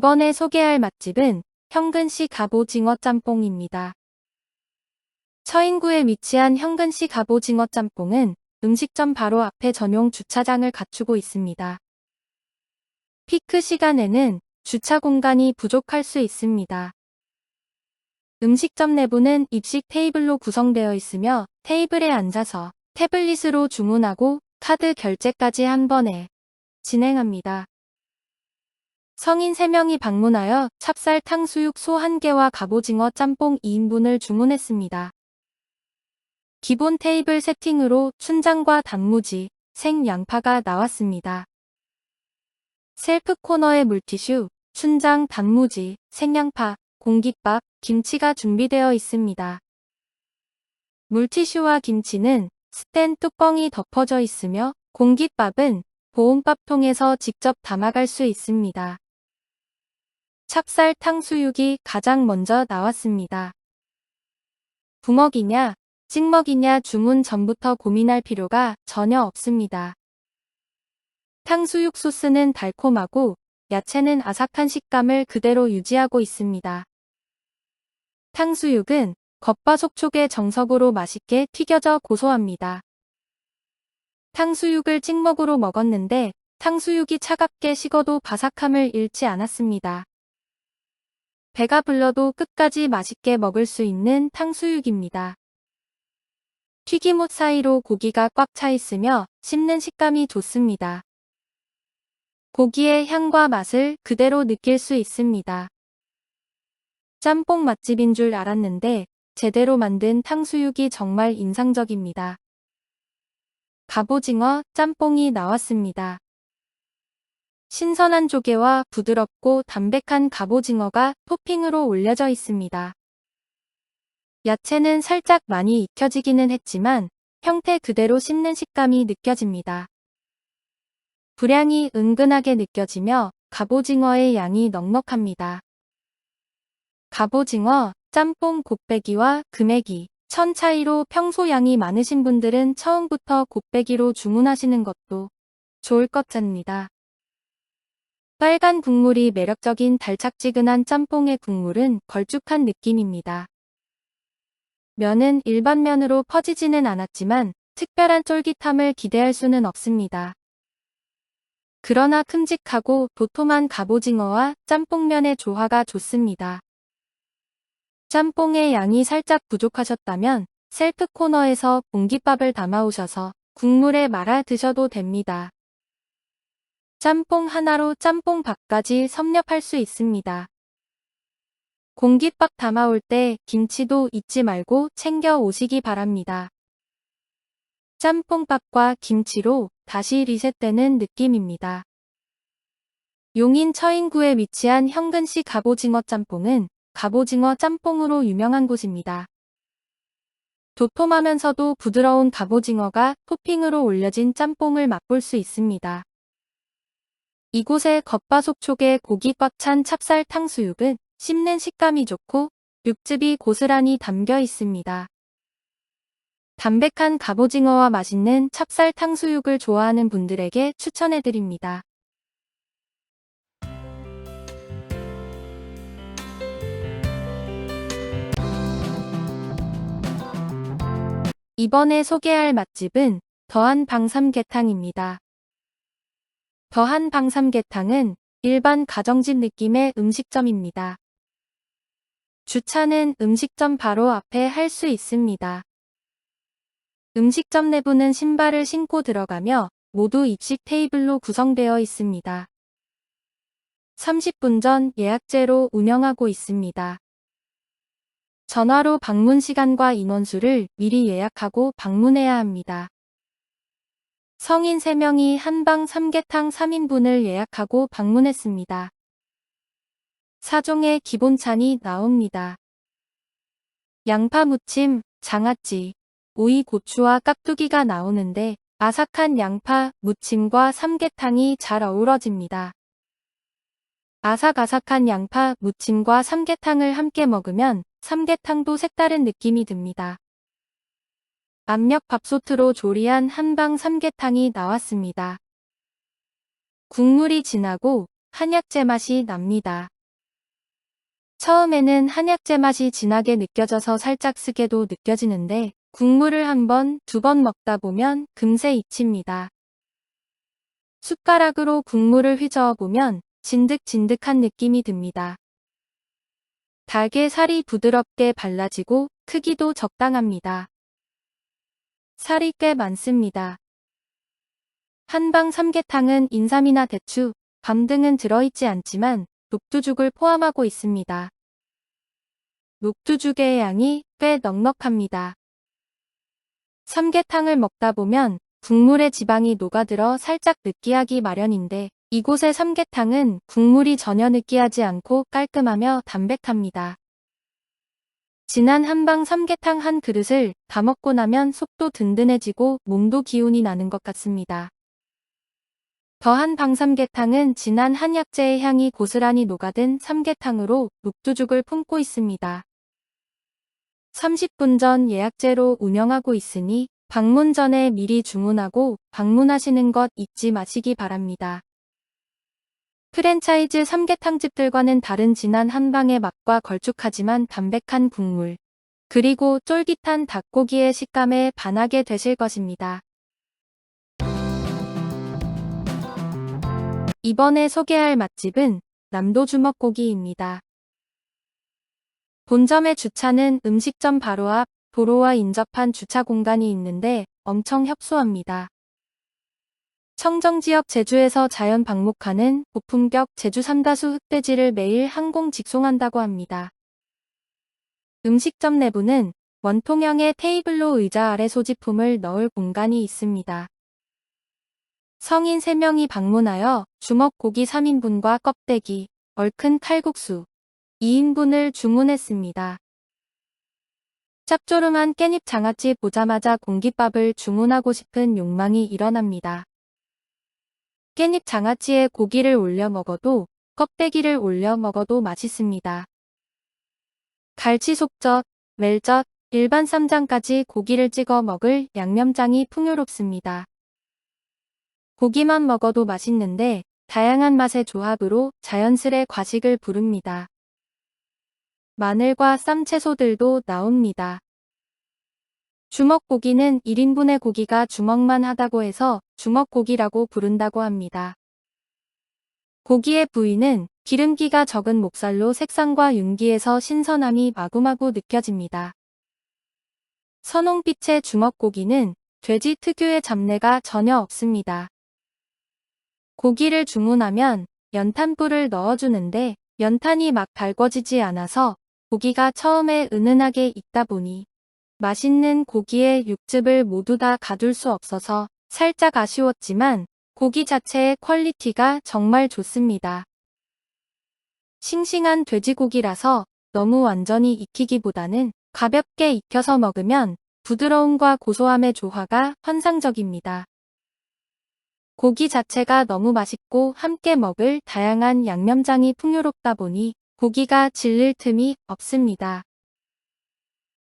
이번에 소개할 맛집은 현근시 갑오징어 짬뽕입니다. 처인구에 위치한 현근시 갑오징어 짬뽕은 음식점 바로 앞에 전용 주차장을 갖추고 있습니다. 피크 시간에는 주차 공간이 부족할 수 있습니다. 음식점 내부는 입식 테이블로 구성되어 있으며 테이블에 앉아서 태블릿으로 주문하고 카드 결제까지 한 번에 진행합니다. 성인 3명이 방문하여 찹쌀 탕수육 소 1개와 갑오징어 짬뽕 2인분을 주문했습니다. 기본 테이블 세팅으로 춘장과 단무지, 생양파가 나왔습니다. 셀프 코너에 물티슈, 춘장, 단무지, 생양파, 공깃밥, 김치가 준비되어 있습니다. 물티슈와 김치는 스텐 뚜껑이 덮어져 있으며 공깃밥은 보온밥통에서 직접 담아갈 수 있습니다. 찹쌀 탕수육이 가장 먼저 나왔습니다. 부먹이냐, 찍먹이냐 주문 전부터 고민할 필요가 전혀 없습니다. 탕수육 소스는 달콤하고 야채는 아삭한 식감을 그대로 유지하고 있습니다. 탕수육은 겉바 속촉의 정석으로 맛있게 튀겨져 고소합니다. 탕수육을 찍먹으로 먹었는데 탕수육이 차갑게 식어도 바삭함을 잃지 않았습니다. 배가 불러도 끝까지 맛있게 먹을 수 있는 탕수육입니다. 튀김옷 사이로 고기가 꽉 차 있으며 씹는 식감이 좋습니다. 고기의 향과 맛을 그대로 느낄 수 있습니다. 짬뽕 맛집인 줄 알았는데 제대로 만든 탕수육이 정말 인상적입니다. 갑오징어 짬뽕이 나왔습니다. 신선한 조개와 부드럽고 담백한 갑오징어가 토핑으로 올려져 있습니다. 야채는 살짝 많이 익혀지기는 했지만 형태 그대로 씹는 식감이 느껴집니다. 불향이 은근하게 느껴지며 갑오징어의 양이 넉넉합니다. 갑오징어, 짬뽕 곱빼기와 금애기, 천 차이로 평소 양이 많으신 분들은 처음부터 곱빼기로 주문하시는 것도 좋을 것 같습니다. 빨간 국물이 매력적인 달짝지근한 짬뽕의 국물은 걸쭉한 느낌입니다. 면은 일반 면으로 퍼지지는 않았지만 특별한 쫄깃함을 기대할 수는 없습니다. 그러나 큼직하고 도톰한 갑오징어와 짬뽕면의 조화가 좋습니다. 짬뽕의 양이 살짝 부족하셨다면 셀프 코너에서 공깃밥을 담아오셔서 국물에 말아 드셔도 됩니다. 짬뽕 하나로 짬뽕밥까지 섭렵할 수 있습니다. 공깃밥 담아올 때 김치도 잊지 말고 챙겨 오시기 바랍니다. 짬뽕밥과 김치로 다시 리셋되는 느낌입니다. 용인 처인구에 위치한 현근시 갑오징어 짬뽕은 갑오징어 짬뽕으로 유명한 곳입니다. 도톰하면서도 부드러운 갑오징어가 토핑으로 올려진 짬뽕을 맛볼 수 있습니다. 이곳의 겉바속촉에 고기 꽉 찬 찹쌀 탕수육은 씹는 식감이 좋고 육즙이 고스란히 담겨 있습니다. 담백한 갑오징어와 맛있는 찹쌀 탕수육을 좋아하는 분들에게 추천해드립니다. 이번에 소개할 맛집은 더한 방삼계탕입니다. 더한 방삼계탕은 일반 가정집 느낌의 음식점입니다. 주차는 음식점 바로 앞에 할 수 있습니다. 음식점 내부는 신발을 신고 들어가며 모두 입식 테이블로 구성되어 있습니다. 30분 전 예약제로 운영하고 있습니다. 전화로 방문 시간과 인원수를 미리 예약하고 방문해야 합니다. 성인 3명이 한방 삼계탕 3인분을 예약하고 방문했습니다. 4종의 기본찬이 나옵니다. 양파 무침, 장아찌, 오이 고추와 깍두기가 나오는데 아삭한 양파, 무침과 삼계탕이 잘 어우러집니다. 아삭아삭한 양파, 무침과 삼계탕을 함께 먹으면 삼계탕도 색다른 느낌이 듭니다. 압력 밥솥으로 조리한 한방 삼계탕이 나왔습니다. 국물이 진하고 한약재 맛이 납니다. 처음에는 한약재 맛이 진하게 느껴져서 살짝 쓰게도 느껴지는데 국물을 한 번, 두 번 먹다 보면 금세 잊힙니다. 숟가락으로 국물을 휘저어 보면 진득진득한 느낌이 듭니다. 닭의 살이 부드럽게 발라지고 크기도 적당합니다. 살이 꽤 많습니다. 한방 삼계탕은 인삼이나 대추, 밤 등은 들어있지 않지만 녹두죽을 포함하고 있습니다. 녹두죽의 양이 꽤 넉넉합니다. 삼계탕을 먹다 보면 국물의 지방이 녹아들어 살짝 느끼하기 마련인데 이곳의 삼계탕은 국물이 전혀 느끼하지 않고 깔끔하며 담백합니다. 진한 한방 삼계탕 한 그릇을 다 먹고 나면 속도 든든해지고 몸도 기운이 나는 것 같습니다. 더한 방삼계탕은 진한 한약재의 향이 고스란히 녹아든 삼계탕으로 녹두죽을 품고 있습니다. 30분 전 예약제로 운영하고 있으니 방문 전에 미리 주문하고 방문하시는 것 잊지 마시기 바랍니다. 프랜차이즈 삼계탕집들과는 다른 진한 한방의 맛과 걸쭉하지만 담백한 국물, 그리고 쫄깃한 닭고기의 식감에 반하게 되실 것입니다. 이번에 소개할 맛집은 남도주먹고기입니다. 본점의 주차는 음식점 바로 앞 도로와 인접한 주차 공간이 있는데 엄청 협소합니다. 청정지역 제주에서 자연 방목하는 고품격 제주 삼다수 흑돼지를 매일 항공 직송한다고 합니다. 음식점 내부는 원통형의 테이블로 의자 아래 소지품을 넣을 공간이 있습니다. 성인 3명이 방문하여 주먹고기 3인분과 껍데기, 얼큰 칼국수 2인분을 주문했습니다. 짭조름한 깻잎 장아찌 보자마자 공깃밥을 주문하고 싶은 욕망이 일어납니다. 깻잎 장아찌에 고기를 올려 먹어도 껍데기를 올려 먹어도 맛있습니다. 갈치 속젓, 멜젓, 일반 쌈장까지 고기를 찍어 먹을 양념장이 풍요롭습니다. 고기만 먹어도 맛있는데 다양한 맛의 조합으로 자연스레 과식을 부릅니다. 마늘과 쌈채소들도 나옵니다. 주먹고기는 1인분의 고기가 주먹만 하다고 해서 주먹고기라고 부른다고 합니다. 고기의 부위는 기름기가 적은 목살로 색상과 윤기에서 신선함이 마구마구 느껴집니다. 선홍빛의 주먹고기는 돼지 특유의 잡내가 전혀 없습니다. 고기를 주문하면 연탄불을 넣어주는데 연탄이 막 달궈지지 않아서 고기가 처음에 은은하게 익다 보니 맛있는 고기의 육즙을 모두 다 가둘 수 없어서 살짝 아쉬웠지만 고기 자체의 퀄리티가 정말 좋습니다. 싱싱한 돼지고기라서 너무 완전히 익히기보다는 가볍게 익혀서 먹으면 부드러움과 고소함의 조화가 환상적입니다. 고기 자체가 너무 맛있고 함께 먹을 다양한 양념장이 풍요롭다 보니 고기가 질릴 틈이 없습니다.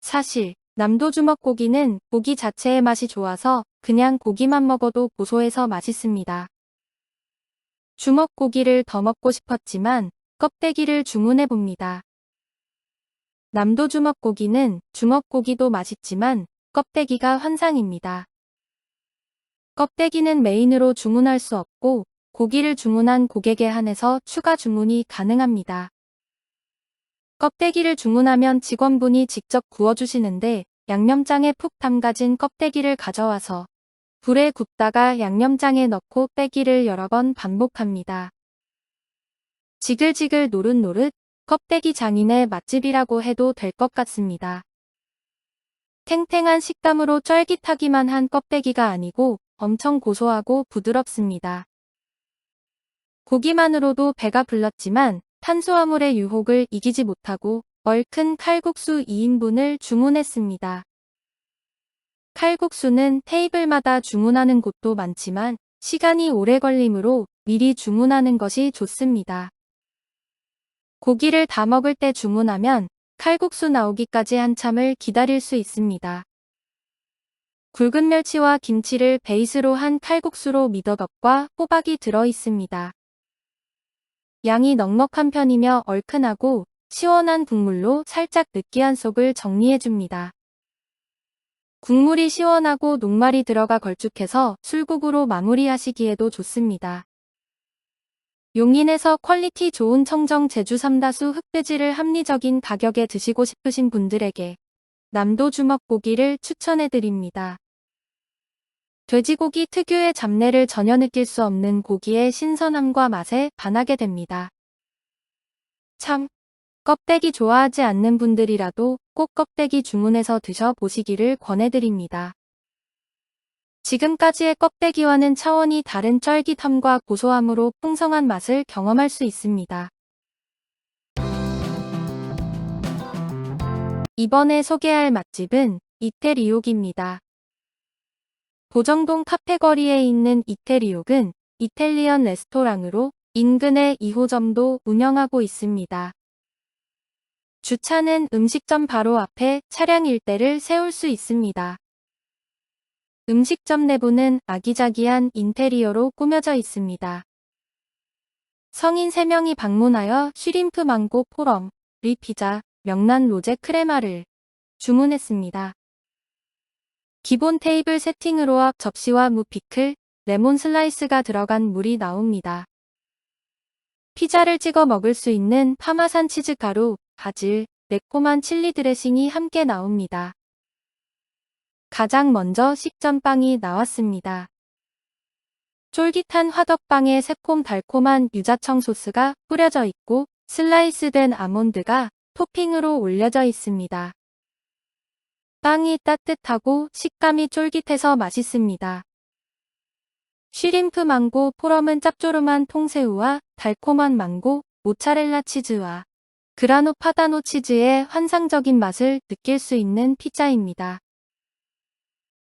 사실 남도주먹 고기는 고기 자체의 맛이 좋아서 그냥 고기만 먹어도 고소해서 맛있습니다. 주먹 고기를 더 먹고 싶었지만 껍데기를 주문해 봅니다. 남도주먹 고기는 주먹 고기도 맛있지만 껍데기가 환상입니다. 껍데기는 메인으로 주문할 수 없고 고기를 주문한 고객에 한해서 추가 주문이 가능합니다. 껍데기를 주문하면 직원분이 직접 구워주시는데 양념장에 푹 담가진 껍데기를 가져와서 불에 굽다가 양념장에 넣고 빼기를 여러 번 반복합니다. 지글지글 노릇노릇 껍데기 장인의 맛집이라고 해도 될 것 같습니다. 탱탱한 식감으로 쫄깃하기만 한 껍데기가 아니고 엄청 고소하고 부드럽습니다. 고기만으로도 배가 불렀지만 탄수화물의 유혹을 이기지 못하고 얼큰 칼국수 2인분을 주문했습니다. 칼국수는 테이블마다 주문하는 곳도 많지만 시간이 오래 걸리므로 미리 주문하는 것이 좋습니다. 고기를 다 먹을 때 주문하면 칼국수 나오기까지 한참을 기다릴 수 있습니다. 굵은 멸치와 김치를 베이스로 한 칼국수로 미더덕과 호박이 들어 있습니다. 양이 넉넉한 편이며 얼큰하고 시원한 국물로 살짝 느끼한 속을 정리해줍니다. 국물이 시원하고 녹말이 들어가 걸쭉해서 술국으로 마무리하시기에도 좋습니다. 용인에서 퀄리티 좋은 청정 제주 삼다수 흑돼지를 합리적인 가격에 드시고 싶으신 분들에게 남도 주먹고기를 추천해드립니다. 돼지고기 특유의 잡내를 전혀 느낄 수 없는 고기의 신선함과 맛에 반하게 됩니다. 참, 껍데기 좋아하지 않는 분들이라도 꼭 껍데기 주문해서 드셔보시기를 권해드립니다. 지금까지의 껍데기와는 차원이 다른 쫄깃함과 고소함으로 풍성한 맛을 경험할 수 있습니다. 이번에 소개할 맛집은 이태리옥입니다. 보정동 카페거리에 있는 이태리옥은 이탈리안 레스토랑으로 인근의 2호점도 운영하고 있습니다. 주차는 음식점 바로 앞에 차량 일대를 세울 수 있습니다. 음식점 내부는 아기자기한 인테리어로 꾸며져 있습니다. 성인 3명이 방문하여 쉬림프 망고 포럼, 리피자, 명란 로제 크레마를 주문했습니다. 기본 테이블 세팅으로 앞 접시와 무 피클, 레몬 슬라이스가 들어간 물이 나옵니다. 피자를 찍어 먹을 수 있는 파마산 치즈 가루, 바질, 매콤한 칠리 드레싱이 함께 나옵니다. 가장 먼저 식전빵이 나왔습니다. 쫄깃한 화덕빵에 새콤달콤한 유자청 소스가 뿌려져 있고 슬라이스된 아몬드가 토핑으로 올려져 있습니다. 빵이 따뜻하고 식감이 쫄깃해서 맛있습니다. 쉬림프 망고 포럼은 짭조름한 통새우와 달콤한 망고, 모차렐라 치즈와 그라노 파다노 치즈의 환상적인 맛을 느낄 수 있는 피자입니다.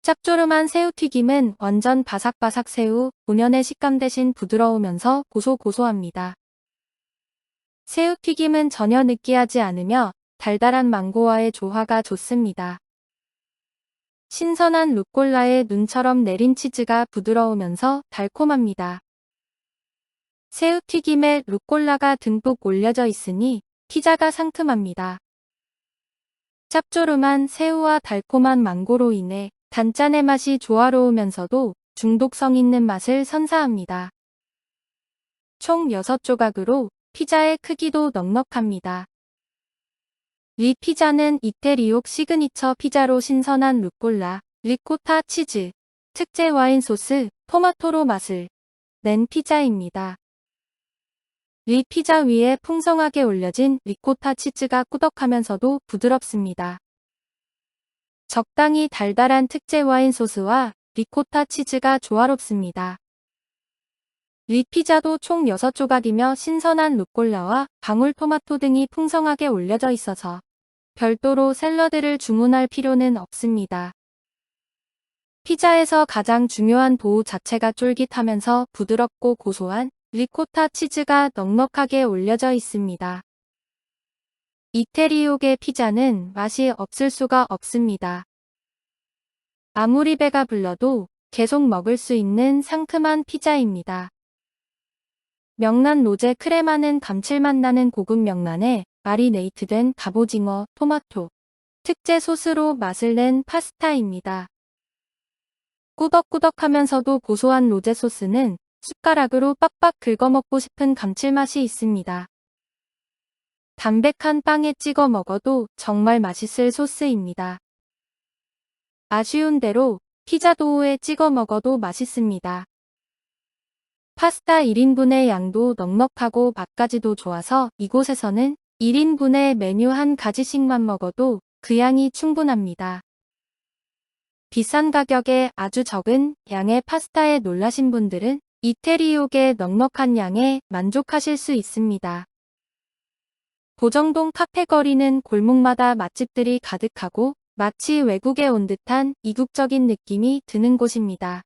짭조름한 새우튀김은 완전 바삭바삭 새우, 본연의 식감 대신 부드러우면서 고소고소합니다. 새우튀김은 전혀 느끼하지 않으며 달달한 망고와의 조화가 좋습니다. 신선한 루꼴라의 눈처럼 내린 치즈가 부드러우면서 달콤합니다. 새우튀김에 루꼴라가 듬뿍 올려져 있으니 피자가 상큼합니다. 짭조름한 새우와 달콤한 망고로 인해 단짠의 맛이 조화로우면서도 중독성 있는 맛을 선사합니다. 총 6조각으로 피자의 크기도 넉넉합니다. 이 피자는 이태리옥 시그니처 피자로 신선한 루꼴라, 리코타 치즈, 특제 와인 소스, 토마토로 맛을 낸 피자입니다. 이 피자 위에 풍성하게 올려진 리코타 치즈가 꾸덕하면서도 부드럽습니다. 적당히 달달한 특제 와인 소스와 리코타 치즈가 조화롭습니다. 이 피자도 총 6조각이며 신선한 루꼴라와 방울토마토 등이 풍성하게 올려져 있어서 별도로 샐러드를 주문할 필요는 없습니다. 피자에서 가장 중요한 도우 자체가 쫄깃하면서 부드럽고 고소한 리코타 치즈가 넉넉하게 올려져 있습니다. 이태리옥의 피자는 맛이 없을 수가 없습니다. 아무리 배가 불러도 계속 먹을 수 있는 상큼한 피자입니다. 명란 로제 크레마는 감칠맛 나는 고급 명란에 마리네이트된 갑오징어, 토마토, 특제 소스로 맛을 낸 파스타입니다. 꾸덕꾸덕하면서도 고소한 로제 소스는 숟가락으로 빡빡 긁어먹고 싶은 감칠맛이 있습니다. 담백한 빵에 찍어 먹어도 정말 맛있을 소스입니다. 아쉬운 대로 피자 도우에 찍어 먹어도 맛있습니다. 파스타 1인분의 양도 넉넉하고 맛까지도 좋아서 이곳에서는 1인분의 메뉴 한 가지씩만 먹어도 그 양이 충분합니다. 비싼 가격에 아주 적은 양의 파스타에 놀라신 분들은 이태리옥의 넉넉한 양에 만족하실 수 있습니다. 보정동 카페거리는 골목마다 맛집들이 가득하고 마치 외국에 온 듯한 이국적인 느낌이 드는 곳입니다.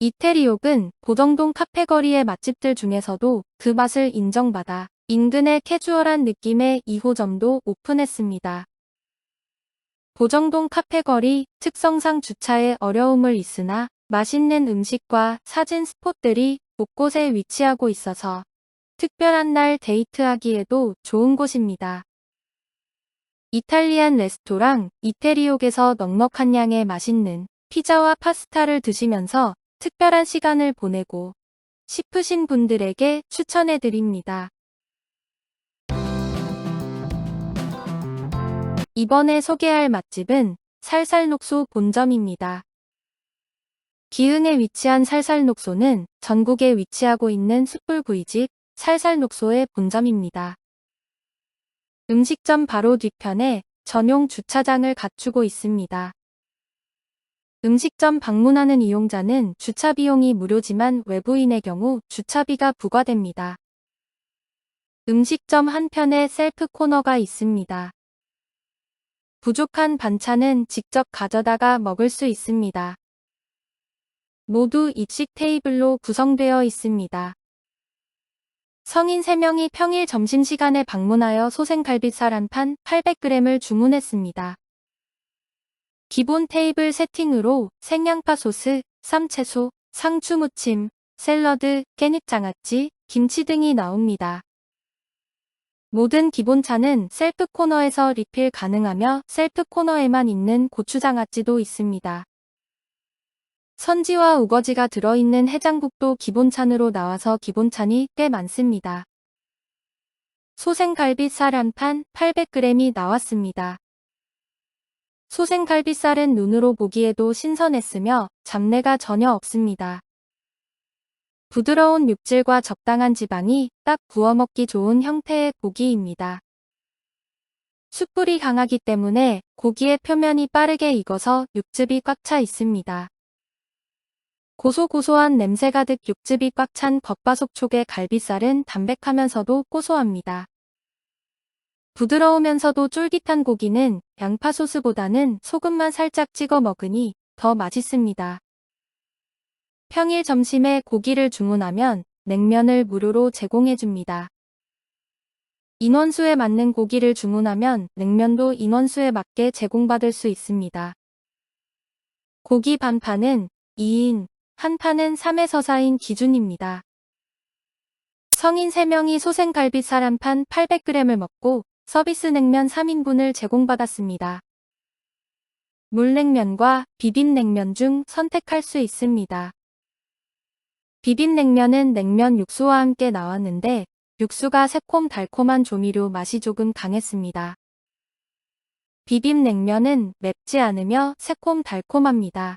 이태리옥은 보정동 카페거리의 맛집들 중에서도 그 맛을 인정받아 인근의 캐주얼한 느낌의 2호점도 오픈했습니다. 보정동 카페거리 특성상 주차에 어려움을 있으나 맛있는 음식과 사진 스폿들이 곳곳에 위치하고 있어서 특별한 날 데이트하기에도 좋은 곳입니다. 이탈리안 레스토랑 이태리옥에서 넉넉한 양의 맛있는 피자와 파스타를 드시면서 특별한 시간을 보내고 싶으신 분들에게 추천해 드립니다. 이번에 소개할 맛집은 살살녹소 본점입니다. 기흥에 위치한 살살녹소는 전국에 위치하고 있는 숯불 구이집 살살녹소의 본점입니다. 음식점 바로 뒤편에 전용 주차장을 갖추고 있습니다. 음식점 방문하는 이용자는 주차 비용이 무료지만 외부인의 경우 주차비가 부과됩니다. 음식점 한편에 셀프 코너가 있습니다. 부족한 반찬은 직접 가져다가 먹을 수 있습니다. 모두 입식 테이블로 구성되어 있습니다. 성인 3명이 평일 점심시간에 방문하여 소생갈비살 한 판 800g을 주문했습니다. 기본 테이블 세팅으로 생양파 소스, 쌈채소, 상추무침, 샐러드, 깻잎장아찌, 김치 등이 나옵니다. 모든 기본차는 셀프 코너에서 리필 가능하며 셀프 코너에만 있는 고추장아찌도 있습니다. 선지와 우거지가 들어있는 해장국도 기본찬으로 나와서 기본찬이 꽤 많습니다. 소생갈비살 한 판 800g이 나왔습니다. 소생갈비살은 눈으로 보기에도 신선했으며 잡내가 전혀 없습니다. 부드러운 육질과 적당한 지방이 딱 구워 먹기 좋은 형태의 고기입니다. 숯불이 강하기 때문에 고기의 표면이 빠르게 익어서 육즙이 꽉 차 있습니다. 고소고소한 냄새 가득 육즙이 꽉 찬 겉바속촉의 갈비살은 담백하면서도 고소합니다. 부드러우면서도 쫄깃한 고기는 양파 소스보다는 소금만 살짝 찍어 먹으니 더 맛있습니다. 평일 점심에 고기를 주문하면 냉면을 무료로 제공해줍니다. 인원수에 맞는 고기를 주문하면 냉면도 인원수에 맞게 제공받을 수 있습니다. 고기 반판은 2인, 한 판은 3에서 4인 기준입니다. 성인 3명이 소생갈비살 한 판 800g을 먹고 서비스 냉면 3인분을 제공받았습니다. 물냉면과 비빔냉면 중 선택할 수 있습니다. 비빔냉면은 냉면 육수와 함께 나왔는데 육수가 새콤달콤한 조미료 맛이 조금 강했습니다. 비빔냉면은 맵지 않으며 새콤달콤합니다.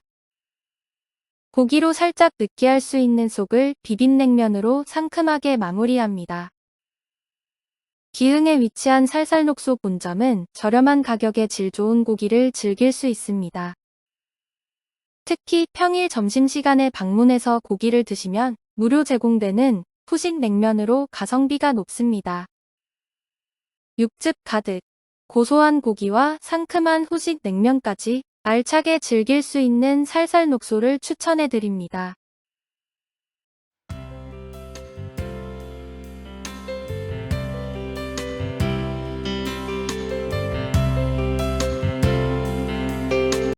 고기로 살짝 느끼할 수 있는 속을 비빔냉면으로 상큼하게 마무리합니다. 기흥에 위치한 살살녹소 본점은 저렴한 가격에 질 좋은 고기를 즐길 수 있습니다. 특히 평일 점심시간에 방문해서 고기를 드시면 무료 제공되는 후식 냉면으로 가성비가 높습니다. 육즙 가득, 고소한 고기와 상큼한 후식 냉면까지 알차게 즐길 수 있는 살살 녹소를 추천해드립니다.